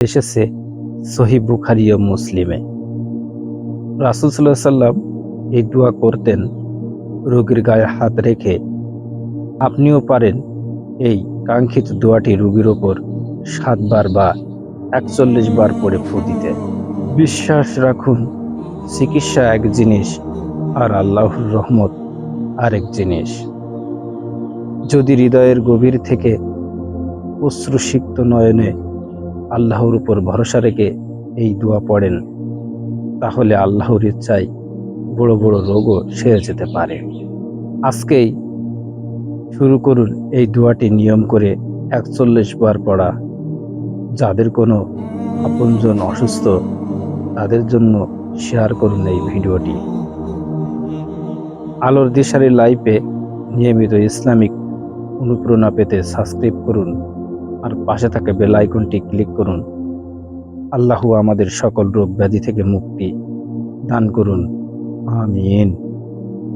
এসেছে সহি বুখারি ও মুসলিমে। রাসুল সাল্লাহ সাল্লাম এই দোয়া করতেন, রোগীর গায়ে হাত রেখে, আপনিও পারেন এই কাঙ্ক্ষিত দোয়াটি রোগীর ওপর সাতবার বা একচল্লিশ বার পরে ফু দিতে। বিশ্বাস রাখুন, চিকিৎসা এক জিনিস আর আল্লাহর রহমত আরেক জিনিস। যদি হৃদয়ের গভীর থেকে অশ্রুসিক্ত নয়নে আল্লাহর উপর ভরসা রেখে এই দোয়া পড়েন, তাহলে আল্লাহর ইচ্ছায় বড় বড় রোগও সেরে যেতে পারে। আজকেই শুরু করুন এই দোয়াটি নিয়ম করে একচল্লিশ বার পড়া। যাদের কোনো আপনজন অসুস্থ, তাদের জন্য শেয়ার করুন এই ভিডিওটি। আলোর দিশারি লাইভে নিয়মিত ইসলামিক অনুপ্রেরণা পেতে সাবস্ক্রাইব করুন। আর পাশে থাকা বেল আইকনটি ক্লিক করুন। আল্লাহ আমাদের সকল রোগ ব্যাধি থেকে মুক্তি দান করুন। আমিন।